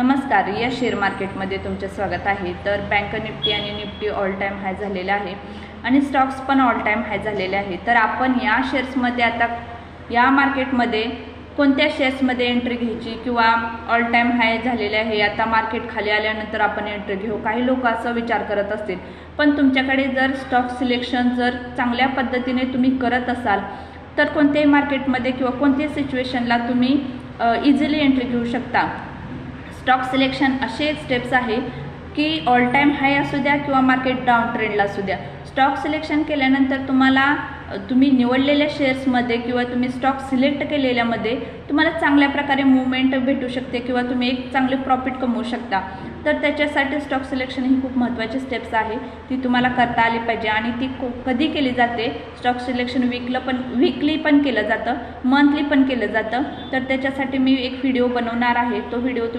नमस्कार या शेअर मार्केटमध्ये तुमचे स्वागत आहे. तर बँक निफ्टी आणि निफ्टी ऑल टाईम हाय झालेला आहे आणि स्टॉक्स पण ऑल टाईम हाय झालेले आहे. तर आपण या शेअर्समध्ये आता या मार्केटमध्ये कोणत्या शेअर्समध्ये एंट्री घ्यायची किंवा ऑल टाईम हाय झालेले आहे आता मार्केट खाली आल्यानंतर आपण एंट्री घेऊ. काही लोक असं विचार करत असतील पण तुमच्याकडे जर स्टॉक सिलेक्शन जर चांगल्या पद्धतीने तुम्ही करत असाल तर कोणत्याही मार्केटमध्ये किंवा कोणत्याही सिच्युएशनला तुम्ही इझिली एंट्री घेऊ शकता. स्टॉक सिलेक्शन असे एक स्टेप्स आहे की ऑल टाईम हाय असू द्या किंवा मार्केट डाऊन ट्रेंडला असू द्या. स्टॉक सिलेक्शन केल्यानंतर तुम्हाला तुम्ही निवडलेल्या शेअर्समध्ये किंवा तुम्ही स्टॉक सिलेक्ट केलेल्यामध्ये तुम्हाला चांगल्या प्रकारे मुवमेंट भेटू शकते किंवा तुम्ही एक चांगले प्रॉफिट कमवू शकता. तर त्याच्यासाठी स्टॉक सिलेक्शन ही खूप महत्त्वाची स्टेप्स आहे. ती तुम्हाला करता आली पाहिजे आणि ती कधी केली जाते? स्टॉक सिलेक्शन वीकलं पण वीकली पण केलं जातं मंथली पण केलं जातं. तर त्याच्यासाठी मी एक व्हिडिओ बनवणार आहे. तो व्हिडिओ तुम्ही